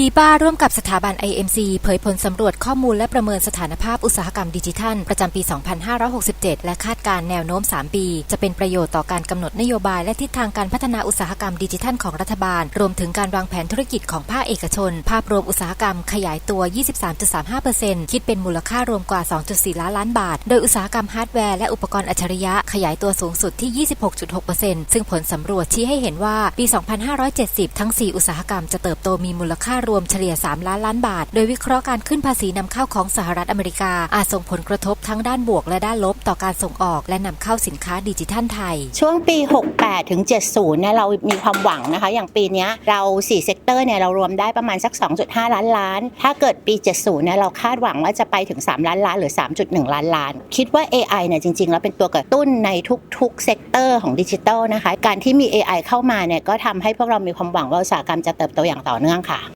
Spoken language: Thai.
ดีบ้าร่วมกับสถาบัน IMC เผยผลสำรวจข้อมูลและประเมินสถานภาพอุตสาหกรรมดิจิทัล ประจำปี 2567 และคาดการณ์แนวโน้ม 3 ปี จะเป็นประโยชน์ต่อการกำหนดนโยบายและทิศทางการพัฒนาอุตสาหกรรมดิจิทัลของรัฐบาล รวมถึงการวางแผนธุรกิจของภาคเอกชน ภาพรวมอุตสาหกรรมขยายตัว 23.35%คิดเป็นมูลค่ารวมกว่า 2.4 ล้านล้านบาท โดยอุตสาหกรรมฮาร์ดแวร์และอุปกรณ์อัจฉริยะขยายตัวสูงสุดที่ 26.6%ซึ่งผลสำรวจชี้ให้เห็นว่าปี 2570 ทั้ง 4 อุตสาหกรรมจะเติบโตมีมูลค่ารวมเฉลี่ย 3 ล้านล้านบาท โดยวิเคราะห์การขึ้นภาษีนำเข้าของสหรัฐอเมริกา อาจส่งผลกระทบทั้งด้านบวกและด้านลบต่อการส่งออก และนำเข้าสินค้าดิจิทัลไทย ช่วงปี 68 ถึง 70 เนี่ยเรามีความหวังนะคะ อย่างปีนี้เรา 4 เซกเตอร์เนี่ยเรารวมได้ประมาณสัก 2.5 ล้านล้าน ถ้าเกิดปี 70 เนี่ยเราคาดหวังว่าจะไปถึง 3 ล้านล้านหรือ 3.1 ล้านล้าน คิดว่า AI เนี่ยจริง ๆ แล้วเป็นตัวกระตุ้นในทุกๆเซกเตอร์ของดิจิทัลนะคะ การที่มี AI เข้ามาเนี่ยก็ทำให้พวกเรามีความหวังว่าอุตสาหกรรมจะเติบโตอย่างต่อเนื่องค่ะ